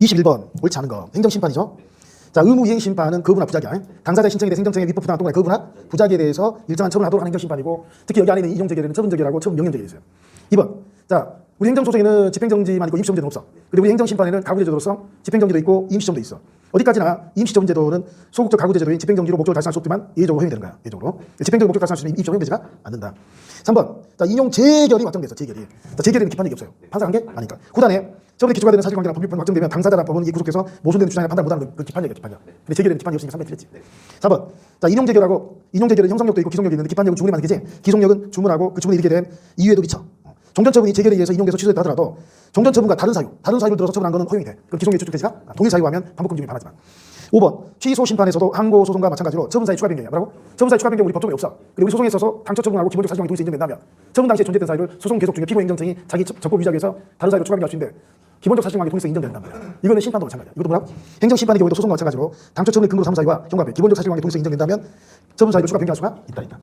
21번 옳지 않은 거 행정심판이죠. 자 의무이행 심판은 거부나 부작이야. 당사자의 신청에 대해 행정청의 위법 부당한 동의 거부나 부작에 대해서 일정한 처분을 하도록 하는 행정심판이고 특히 여기 안에 있는 이용재결에는 처분재결하고 처분명령재결이 있어요. 2번 자 우리 행정소송에는 집행정지만 있고 임시정지는 없어. 그리고 우리 행정심판에는 가구제도로서 집행정지도 있고 임시정도 있어. 어디까지나 임시정제도는 소극적 가구제도인 집행정지로 목적을 달성할 수 없지만 예외적으로 허용되는 거야. 예외적으로 예외적으로 목적 달성할 수 있는 임시정 허용되지가 않는다. 3번 자 인용 재결이 확정됐어. 재결이. 자 재결에는 기판 얘기 없어요. 판사한 게 아니까. 9단에 처분에 기초가 되는 사실관계나 법률판 확정되면 당사자란 법은 이 구속해서 모순되는 주장에 판단 못하는 그 기판 얘기야 기판이야. 근데 재결에는 기판이 없으니까 3번 틀렸지. 4번 자 인용 재결하고 인용 재결은 형성력도 있고 기속력이 있는데 기판력은 주문에만 기지 기속력은 주문하고 그 주문에 이르게 된 이유에도 미쳐. 종전 처분이 재결에 의해서 인용돼서 취소됐다 하더라도 종전 처분과 다른 사유, 다른 사유를 들어서 처분한 것은 허용이 돼. 그럼 기속력이 추측되지가. 동일 사유하면 반복 금지이 반하지만. 5번 취소 심판에서도 항고 소송과 마찬가지로 처분사의 추가 변경이야. 뭐라고? 처분사의 추가 변경 우리 법조문에 없어. 그리고 우리 소송에 있어서 당초 처분하고 기본적 사실관계 동시에 인정된다면 처분 당시에 존재했던 사유를 소송 계속 중에 피고 행정청이 자기 적- 적법 위해서 다른 사유로 추가 변경할 수 있는데 기본적 사실관계 인정된단 말이야. 이거는 심판도 마찬가지야. 이것도 뭐라고? 행정심판의 경우도 소송과 마찬가지로 당초 처분의 근거 3 사유와 형과별 기본적 사실관계 동시에 인정된다면 처분 사유를 추가 변경할 수가 있다. 있다.